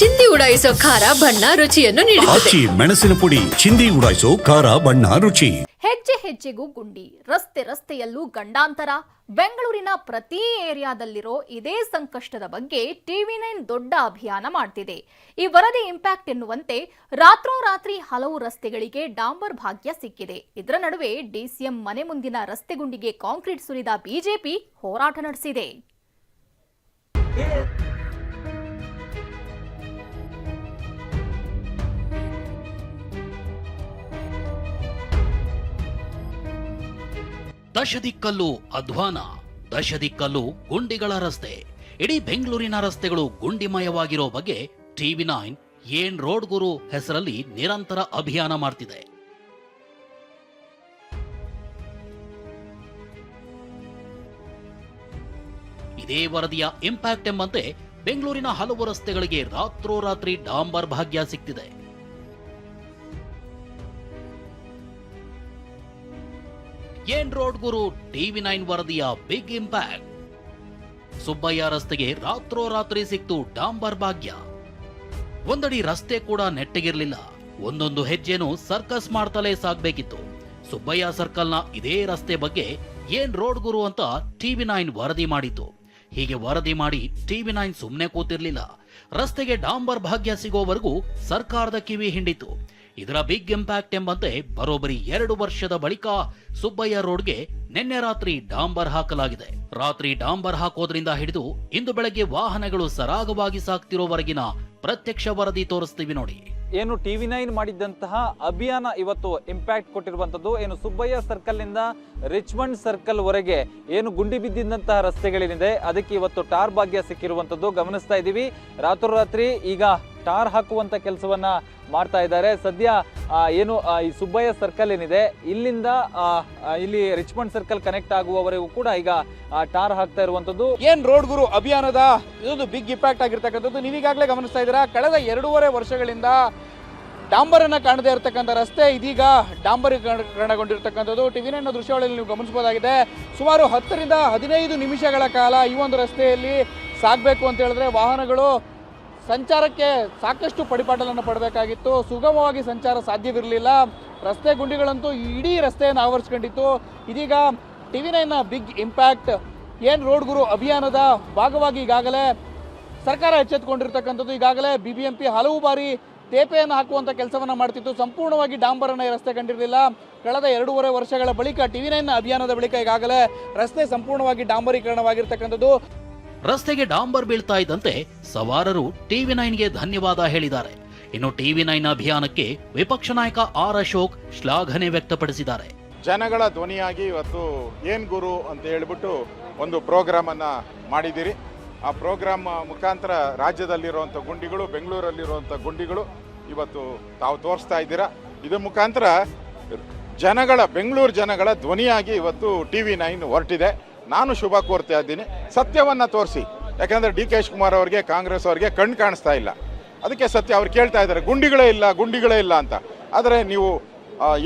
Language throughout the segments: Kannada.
ಚಿಂದಿ ಉಡಾಯಿಸೋ ಖಾರ ಬಣ್ಣ ರುಚಿಯನ್ನು ನೀಡುತ್ತದೆ. ಆಚಿ ಮೆಣಸಿನ ಪುಡಿ ಚಿಂದಿ ಉಡಾಯಿಸೋ ಖಾರ ಬಣ್ಣ ರುಚಿ. ಹೆಜ್ಜೆ ಹೆಜ್ಜೆಗೂ ಗುಂಡಿ ರಸ್ತೆ ರಸ್ತೆಯಲ್ಲೂ ಗಂಡಾಂತರ. ಬೆಂಗಳೂರಿನ ಪ್ರತಿ ಏರಿಯಾದಲ್ಲಿರೋ ಇದೇ ಸಂಕಷ್ಟದ ಬಗ್ಗೆ ಟಿವಿ ನೈನ್ ದೊಡ್ಡ ಅಭಿಯಾನ ಮಾಡ್ತಿದೆ. ಈ ವರದಿ ಇಂಪ್ಯಾಕ್ಟ್ ಎನ್ನುವಂತೆ ರಾತ್ರೋರಾತ್ರಿ ಹಲವು ರಸ್ತೆಗಳಿಗೆ ಡಾಂಬರ್ ಭಾಗ್ಯ ಸಿಕ್ಕಿದೆ. ಇದರ ನಡುವೆ ಡಿಸಿಎಂ ಮನೆ ಮುಂದಿನ ರಸ್ತೆ ಗುಂಡಿಗೆ ಕಾಂಕ್ರೀಟ್ ಸುರಿದ ಬಿಜೆಪಿ ಹೋರಾಟ ನಡೆಸಿದೆ. ದಶದಿಕ್ಕಲ್ಲೂ ಅಧ್ವಾನ, ದಶದಿಕ್ಕಲ್ಲೂ ಗುಂಡಿಗಳ ರಸ್ತೆ. ಇಡೀ ಬೆಂಗಳೂರಿನ ರಸ್ತೆಗಳು ಗುಂಡಿಮಯವಾಗಿರೋ ಬಗ್ಗೆ ಟಿವಿ ನೈನ್ ಏನ್ ರೋಡ್ ಗುರು ಹೆಸರಲ್ಲಿ ನಿರಂತರ ಅಭಿಯಾನ ಮಾಡ್ತಿದೆ. ಇದೇ ವರದಿಯ ಇಂಪ್ಯಾಕ್ಟ್ ಎಂಬಂತೆ ಬೆಂಗಳೂರಿನ ಹಲವು ರಸ್ತೆಗಳಿಗೆ ರಾತ್ರೋರಾತ್ರಿ ಡಾಂಬರ್ ಭಾಗ್ಯ ಸಿಗ್ತಿದೆ ಏನ್ ರೋಡ್ ಗುರು? ಟಿವಿ ನೈನ್ ವರದಿಯ ಬಿಗ್ ಇಂಪ್ಯಾಕ್ಟ್ ಸುಬ್ಬಯ್ಯ ರಸ್ತೆಗೆ ರಾತ್ರೋರಾತ್ರಿ ಸಿಕ್ತು ಡಾಂಬರ್ ಭಾಗ್ಯ. ಒಂದಡಿ ರಸ್ತೆ ಕೂಡ ನೆಟ್ಟಗಿರ್ಲಿಲ್ಲ. ಒಂದೊಂದು ಹೆಜ್ಜೆನು ಸರ್ಕಸ್ ಮಾಡ್ತಲೇ ಸಾಗ್ಬೇಕಿತ್ತು. ಸುಬ್ಬಯ್ಯ ಸರ್ಕಲ್ನ ಇದೇ ರಸ್ತೆ ಬಗ್ಗೆ ಏನ್ ರೋಡ್ ಗುರು ಅಂತ ಟಿವಿ ನೈನ್ ವರದಿ ಮಾಡಿತು ಹೀಗೆ ವರದಿ ಮಾಡಿ ಟಿವಿ ನೈನ್ ಸುಮ್ಮನೆ ಕೂತಿರ್ಲಿಲ್ಲ. ರಸ್ತೆಗೆ ಡಾಂಬರ್ ಭಾಗ್ಯ ಸಿಗೋವರೆಗೂ ಸರ್ಕಾರದ ಕಿವಿ ಹಿಂಡಿತು ಇದರ ಬಿಗ್ ಇಂಪ್ಯಾಕ್ಟ್ ಎಂಬಂತೆ ಬರೋಬರಿ ಎರಡು ವರ್ಷದ ಬಳಿಕ ಸುಬ್ಬಯ್ಯ ರೋಡ್ಗೆ ನಿನ್ನೆ ರಾತ್ರಿ ಡಾಂಬರ್ ಹಾಕಲಾಗಿದೆ. ರಾತ್ರಿ ಡಾಂಬರ್ ಹಾಕೋದ್ರಿಂದ ಹಿಡಿದು ಇಂದು ಬೆಳಗ್ಗೆ ವಾಹನಗಳು ಸರಾಗವಾಗಿ ಸಾಗ್ತಿರೋವರೆಗಿನ ಪ್ರತ್ಯಕ್ಷ ವರದಿ ತೋರಿಸ್ತೀವಿ ನೋಡಿ. ಏನು ಟಿ ವಿ ನೈನ್ ಮಾಡಿದ್ದಂತಹ ಅಭಿಯಾನ ಇವತ್ತು ಇಂಪ್ಯಾಕ್ಟ್ ಕೊಟ್ಟಿರುವಂತದ್ದು ಏನು ಸುಬ್ಬಯ್ಯ ಸರ್ಕಲ್ನಿಂದ ರಿಚ್ಮಂಡ್ ಸರ್ಕಲ್ ವರೆಗೆ ಏನು ಗುಂಡಿ ಬಿದ್ದಿದ್ದಂತಹ ರಸ್ತೆಗಳೇನಿದೆ ಅದಕ್ಕೆ ಇವತ್ತು ಟಾರ್ ಭಾಗ್ಯ ಸಿಕ್ಕಿರುವಂತದ್ದು ಗಮನಿಸ್ತಾ ಇದ್ದೀವಿ. ರಾತ್ರೋರಾತ್ರಿ ಈಗ ಟಾರ್ ಹಾಕುವಂತ ಕೆಲಸವನ್ನ ಮಾಡ್ತಾ ಇದ್ದಾರೆ. ಸದ್ಯ ಏನು ಈ ಸುಬ್ಬಯ್ಯ ಸರ್ಕಲ್ ಏನಿದೆ, ಇಲ್ಲಿಂದ ಇಲ್ಲಿ ರಿಚ್ಮಂಡ್ ಸರ್ಕಲ್ ಕನೆಕ್ಟ್ ಆಗುವವರೆಗೂ ಕೂಡ ಈಗ ಟಾರ್ ಹಾಕ್ತಾ ಇರುವಂತದ್ದು ಏನ್ ರೋಡ್ ಗುರು, ಅಭಿಯಾನದ? ಇದೊಂದು ಬಿಗ್ ಇಂಪ್ಯಾಕ್ಟ್ ಆಗಿರ್ತಕ್ಕಂಥದ್ದು ನೀವೀಗಾಗಲೇ ಗಮನಿಸ್ತಾ ಇದ್ದೀರಾ? ಕಳೆದ ಎರಡೂವರೆ ವರ್ಷಗಳಿಂದ ಡಾಂಬರನ್ನ ಕಾಣದೇ ಇರತಕ್ಕಂಥ ರಸ್ತೆ, ಇದೀಗ ಡಾಂಬರೀಕರಣಗೊಂಡಿರ್ತಕ್ಕಂಥದ್ದು. ಟಿವಿ ನೈನ್ ದೃಶ್ಯಾವಳಿಯಲ್ಲಿ ನೀವು ಗಮನಿಸಬಹುದಾಗಿದೆ. ಸುಮಾರು ಹತ್ತರಿಂದ ಹದಿನೈದು ನಿಮಿಷಗಳ ಕಾಲ ಈ ಒಂದು ರಸ್ತೆಯಲ್ಲಿ ಸಾಗಬೇಕು ಅಂತ ಹೇಳಿದ್ರೆ ವಾಹನಗಳು ಸಂಚಾರಕ್ಕೆ ಸಾಕಷ್ಟು ಪಡಿಪಾಟಲನ್ನು ಪಡಬೇಕಾಗಿತ್ತು. ಸುಗಮವಾಗಿ ಸಂಚಾರ ಸಾಧ್ಯವಿರಲಿಲ್ಲ. ರಸ್ತೆ ಗುಂಡಿಗಳಂತೂ ಇಡೀ ರಸ್ತೆಯನ್ನು ಆವರಿಸ್ಕೊಂಡಿತ್ತು. ಇದೀಗ ಟಿ ವಿ ನೈನ್ನ ಬಿಗ್ ಇಂಪ್ಯಾಕ್ಟ್ ಏನು ರೋಡ್ ಗುರು ಅಭಿಯಾನದ ಭಾಗವಾಗಿ ಈಗಾಗಲೇ ಸರ್ಕಾರ ಎಚ್ಚೆತ್ತುಕೊಂಡಿರ್ತಕ್ಕಂಥದ್ದು ಈಗಾಗಲೇ ಬಿ ಬಿ ಎಂ ಪಿ ಹಲವು ಬಾರಿ ತೇಪೆಯನ್ನು ಹಾಕುವಂಥ ಕೆಲಸವನ್ನು ಮಾಡ್ತಿತ್ತು. ಸಂಪೂರ್ಣವಾಗಿ ಡಾಂಬರನ್ನು ರಸ್ತೆ ಕಂಡಿರಲಿಲ್ಲ. ಕಳೆದ ಎರಡೂವರೆ ವರ್ಷಗಳ ಬಳಿಕ ಟಿ ವಿ ನೈನ್ನ ಅಭಿಯಾನದ ಬಳಿಕ ಈಗಾಗಲೇ ರಸ್ತೆ ಸಂಪೂರ್ಣವಾಗಿ ಡಾಂಬರೀಕರಣವಾಗಿರ್ತಕ್ಕಂಥದ್ದು. ರಸ್ತೆಗೆ ಡಾಂಬರ್ ಬೀಳ್ತಾ ಇದ್ದಂತೆ ಸವಾರರು ಟಿವಿ ನೈನ್ಗೆ ಧನ್ಯವಾದ ಹೇಳಿದ್ದಾರೆ. ಇನ್ನು ಟಿವಿ ನೈನ್ ಅಭಿಯಾನಕ್ಕೆ ವಿಪಕ್ಷ ನಾಯಕ ಆರ್ ಅಶೋಕ್ ಶ್ಲಾಘನೆ ವ್ಯಕ್ತಪಡಿಸಿದ್ದಾರೆ. ಜನಗಳ ಧ್ವನಿಯಾಗಿ ಇವತ್ತು ಏನ್ ಗುರು ಅಂತ ಹೇಳ್ಬಿಟ್ಟು ಒಂದು ಪ್ರೋಗ್ರಾಮ್ ಅನ್ನ ಮಾಡಿದಿರಿ ಆ ಪ್ರೋಗ್ರಾಮ್ ಮುಖಾಂತರ ರಾಜ್ಯದಲ್ಲಿರುವಂಥ ಗುಂಡಿಗಳು, ಬೆಂಗಳೂರಲ್ಲಿರುವಂಥ ಗುಂಡಿಗಳು ಇವತ್ತು ತಾವು ತೋರಿಸ್ತಾ ಇದ್ದೀರಾ. ಇದ್ರ ಮುಖಾಂತರ ಜನಗಳ, ಬೆಂಗಳೂರು ಜನಗಳ ಧ್ವನಿಯಾಗಿ ಇವತ್ತು ಟಿವಿ ನೈನ್ ಹೊರಟಿದೆ. ನಾನು ಶುಭ ಕೋರ್ತಾ ಇದ್ದೀನಿ. ಸತ್ಯವನ್ನು ತೋರಿಸಿ. ಯಾಕಂದ್ರೆ ಡಿ ಕೆ ಶಿವಕುಮಾರ್ ಅವರಿಗೆ, ಕಾಂಗ್ರೆಸ್ ಅವರಿಗೆ ಕಣ್ಣು ಕಾಣಿಸ್ತಾ ಇಲ್ಲ. ಅದಕ್ಕೆ ಸತ್ಯ ಅವ್ರು ಕೇಳ್ತಾ ಇದ್ದಾರೆ, ಗುಂಡಿಗಳೇ ಇಲ್ಲ ಗುಂಡಿಗಳೇ ಇಲ್ಲ ಅಂತ. ಆದರೆ ನೀವು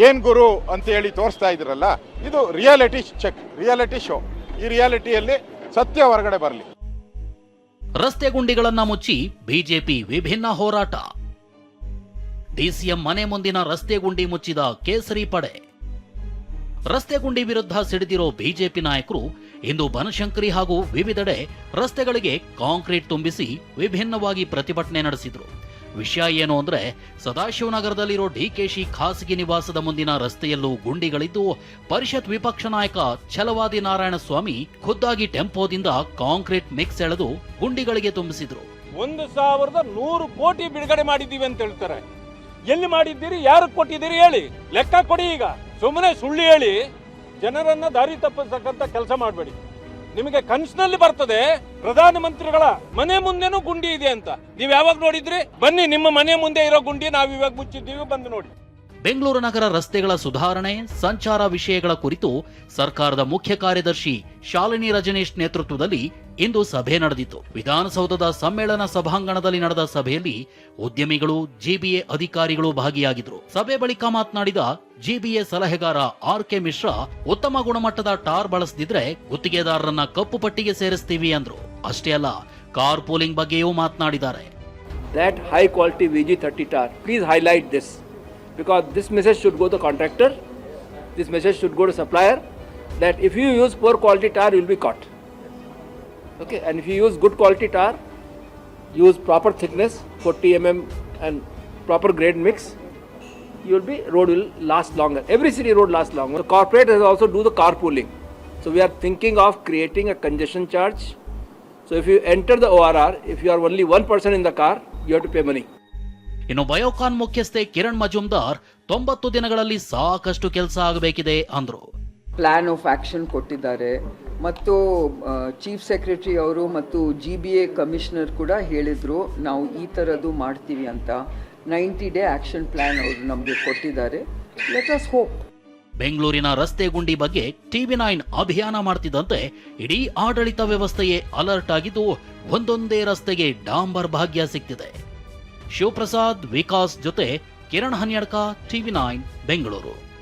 ಏನು ಗುರು ಅಂತ ಹೇಳಿ ತೋರಿಸ್ತಾ ಇದ್ದೀರಲ್ಲ, ಇದು ರಿಯಾಲಿಟಿ ಚೆಕ್, ರಿಯಾಲಿಟಿ ಶೋ. ಈ ರಿಯಾಲಿಟಿಯಲ್ಲಿ ಸತ್ಯ ಹೊರಗಡೆ ಬರಲಿ. ರಸ್ತೆ ಗುಂಡಿಗಳನ್ನ ಮುಚ್ಚಿ ಬಿಜೆಪಿ ವಿಭಿನ್ನ ಹೋರಾಟ. ಡಿಸಿಎಂ ಮನೆ ಮುಂದಿನ ರಸ್ತೆ ಗುಂಡಿ ಮುಚ್ಚಿದ ಕೇಸರಿ ಪಡೆ. ರಸ್ತೆ ಗುಂಡಿ ವಿರುದ್ಧ ಸಿಡಿದಿರೋ ಬಿಜೆಪಿ ನಾಯಕರು ಇಂದು ಬನಶಂಕರಿ ಹಾಗೂ ವಿವಿಧೆಡೆ ರಸ್ತೆಗಳಿಗೆ ಕಾಂಕ್ರೀಟ್ ತುಂಬಿಸಿ ವಿಭಿನ್ನವಾಗಿ ಪ್ರತಿಭಟನೆ ನಡೆಸಿದ್ರು. ವಿಷಯ ಏನು ಅಂದ್ರೆ, ಸದಾಶಿವನಗರದಲ್ಲಿರೋ ಡಿಕೆಶಿ ಖಾಸಗಿ ನಿವಾಸದ ಮುಂದಿನ ರಸ್ತೆಯಲ್ಲೂ ಗುಂಡಿಗಳಿದ್ದು, ಪರಿಷತ್ ವಿಪಕ್ಷ ನಾಯಕ ಛಲವಾದಿ ನಾರಾಯಣಸ್ವಾಮಿ ಖುದ್ದಾಗಿ ಟೆಂಪೋದಿಂದ ಕಾಂಕ್ರೀಟ್ ಮಿಕ್ಸ್ ಎಳೆದು ಗುಂಡಿಗಳಿಗೆ ತುಂಬಿಸಿದ್ರು. ಒಂದು ಸಾವಿರದ ನೂರು ಕೋಟಿ ಬಿಡುಗಡೆ ಮಾಡಿದ್ದೀವಿ ಅಂತ ಹೇಳ್ತಾರೆ. ಎಲ್ಲಿ ಮಾಡಿದ್ದೀರಿ? ಯಾರು ಕೊಟ್ಟಿದ್ದೀರಿ ಹೇಳಿ? ಲೆಕ್ಕ ಕೊಡಿ ಈಗ. ಸುಮ್ಮನೆ ಸುಳ್ಳು ಹೇಳಿ. ಜನರನ್ನ ದಾರಿ ತಪ್ಪಿಸತಕ್ಕಂತ ಕೆಲಸ ಮಾಡಬೇಡಿ. ನಿಮಗೆ ಕನ್ಸಿನಲ್ಲಿ ಬರ್ತದೆ ಪ್ರಧಾನಮಂತ್ರಿಗಳ ಮನೆ ಮುಂದೆನೂ ಗುಂಡಿ ಇದೆ ಅಂತ. ನೀವ್ ಯಾವಾಗ ನೋಡಿದ್ರಿ? ಬನ್ನಿ, ನಿಮ್ಮ ಮನೆ ಮುಂದೆ ಇರೋ ಗುಂಡಿ ನಾವ್ ಇವಾಗ ಮುಚ್ಚಿದ್ದೀವಿ, ಬಂದು ನೋಡಿ. ಬೆಂಗಳೂರು ನಗರ ರಸ್ತೆಗಳ ಸುಧಾರಣೆ, ಸಂಚಾರ ವಿಷಯಗಳ ಕುರಿತು ಸರ್ಕಾರದ ಮುಖ್ಯ ಕಾರ್ಯದರ್ಶಿ ಶಾಲಿನಿ ರಜನೀಶ್ ನೇತೃತ್ವದಲ್ಲಿ ಇಂದು ಸಭೆ ನಡೆದಿತ್ತು. ವಿಧಾನಸೌಧದ ಸಮ್ಮೇಳನ ಸಭಾಂಗಣದಲ್ಲಿ ನಡೆದ ಸಭೆಯಲ್ಲಿ ಉದ್ಯಮಿಗಳು, ಜಿಬಿಎ ಅಧಿಕಾರಿಗಳು ಭಾಗಿಯಾಗಿದ್ರು ಸಭೆ ಬಳಿಕ ಮಾತನಾಡಿದ ಜಿಬಿಎ ಸಲಹೆಗಾರ ಆರ್ ಕೆ ಮಿಶ್ರಾ, ಉತ್ತಮ ಗುಣಮಟ್ಟದ ಟಾರ್ ಬಳಸದಿದ್ರೆ ಗುತ್ತಿಗೆದಾರರನ್ನ ಕಪ್ಪು ಪಟ್ಟಿಗೆ ಸೇರಿಸ್ತೀವಿ ಅಂದ್ರು. ಅಷ್ಟೇ ಅಲ್ಲ ಕಾರ್ ಪೂಲಿಂಗ್ ಬಗ್ಗೆಯೂ ಮಾತನಾಡಿದ್ದಾರೆ. That high quality VG30 tar. Please highlight this. Because this message should go to the contractor, this message should go to supplier that if you use poor quality tar, you will be caught. Okay, and if you use good quality tar, use proper thickness, 40 mm and proper grade mix, you will be road will last longer. Every city road lasts longer. The corporate has also do the carpooling. So we are thinking of creating a congestion charge. So if you enter the ORR, if you are only one person in the car, you have to pay money. ಇನ್ನು ಬಯೋಕಾನ್ ಮುಖ್ಯಸ್ಥೆ ಕಿರಣ್ ಮಜುಮ್ದಾರ್ ತೊಂಬತ್ತು ದಿನಗಳಲ್ಲಿ ಸಾಕಷ್ಟು ಕೆಲಸ ಆಗಬೇಕಿದೆ ಅಂದ್ರು. ಪ್ಲಾನ್ ಆಫ್ ಆಕ್ಷನ್ ಕೊಟ್ಟಿದ್ದಾರೆ. ಮತ್ತು ಚೀಫ್ ಸೆಕ್ರೆಟರಿ ಅವರು ಮತ್ತು ಜಿ ಬಿ ಎ ಕಮಿಷನರ್ ಕೂಡ ಹೇಳಿದರು ನಾವು ಈ ಥರದ್ದು ಮಾಡ್ತೀವಿ ಅಂತ. ನೈಂಟಿ ಡೇ ಆಕ್ಷನ್ ಪ್ಲಾನ್ ಅವರು ನಮಗೆ ಕೊಟ್ಟಿದ್ದಾರೆ. ಲೆಟ್ ಅಸ್ ಹೋಪ್ ಬೆಂಗಳೂರಿನ ರಸ್ತೆ ಗುಂಡಿ ಬಗ್ಗೆ ಟಿವಿ ನೈನ್ ಅಭಿಯಾನ ಮಾಡ್ತಿದ್ದಂತೆ ಇಡೀ ಆಡಳಿತ ವ್ಯವಸ್ಥೆಯೇ ಅಲರ್ಟ್ ಆಗಿದ್ದು ಒಂದೊಂದೇ ರಸ್ತೆಗೆ ಡಾಂಬರ್ ಭಾಗ್ಯ ಸಿಗ್ತಿದೆ ಶಿವಪ್ರಸಾದ್ ವಿಕಾಸ್ ಜೊತೆ ಕಿರಣ್ ಹನ್ಯಡ್ಕ ಟಿವಿ ನೈನ್ ಬೆಂಗಳೂರು.